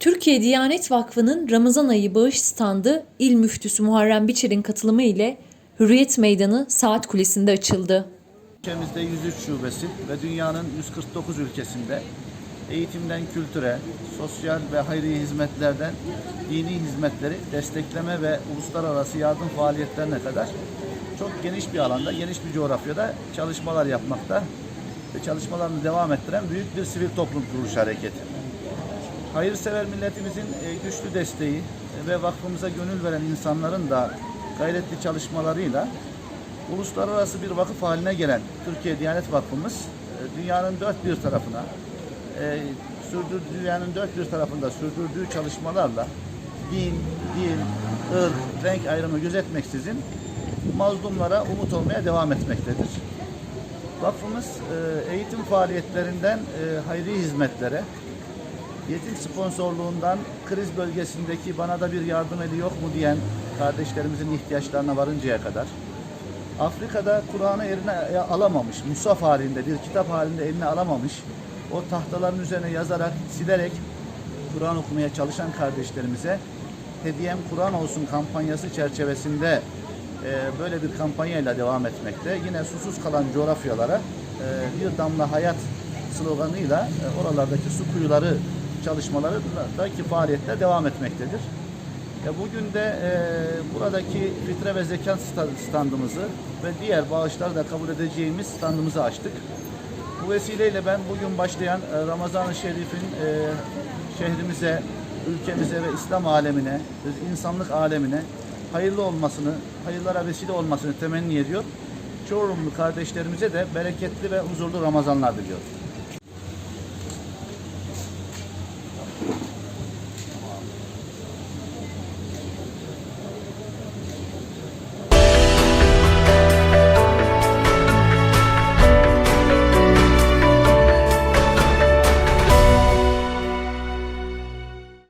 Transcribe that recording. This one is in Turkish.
Türkiye Diyanet Vakfı'nın Ramazan ayı bağış standı İl Müftüsü Muharrem Biçer'in katılımı ile Hürriyet Meydanı Saat Kulesi'nde açıldı. Ülkemizde 103 şubesi ve dünyanın 149 ülkesinde eğitimden kültüre, sosyal ve hayri hizmetlerden dini hizmetleri destekleme ve uluslararası yardım faaliyetlerine kadar çok geniş bir alanda, geniş bir coğrafyada çalışmalar yapmakta ve çalışmalarını devam ettiren büyük bir sivil toplum kuruluş hareketi. Hayırsever milletimizin e, güçlü desteği e, ve vakfımıza gönül veren insanların da gayretli çalışmalarıyla uluslararası bir vakıf haline gelen Türkiye Diyanet Vakfımız e, dünyanın dört bir tarafına sürdürdüğü dünyanın dört bir tarafında sürdürdüğü çalışmalarla din, dil, ırk, renk ayrımı gözetmeksizin mazlumlara umut olmaya devam etmektedir. Vakfımız eğitim faaliyetlerinden hayri hizmetlere, yetim sponsorluğundan kriz bölgesindeki bana da bir yardım eli yok mu diyen kardeşlerimizin ihtiyaçlarına varıncaya kadar, Afrika'da Kur'an'ı eline alamamış, musaf halinde, bir kitap halinde eline alamamış, o tahtaların üzerine yazarak, silerek Kur'an okumaya çalışan kardeşlerimize Hediyem Kur'an olsun kampanyası çerçevesinde e, böyle bir kampanyayla devam etmekte. Yine susuz kalan coğrafyalara e, bir damla hayat sloganıyla e, oralardaki su kuyuları çalışmaları da faaliyetler devam etmektedir. Ya bugün de e, buradaki fitre ve zekat sta- standımızı ve diğer bağışları da kabul edeceğimiz standımızı açtık. Bu vesileyle ben bugün başlayan e, Ramazan-ı Şerif'in e, şehrimize, ülkemize ve İslam alemine, insanlık alemine hayırlı olmasını, hayırlara vesile olmasını temenni ediyor. Çorumlu kardeşlerimize de bereketli ve huzurlu Ramazanlar diliyorum.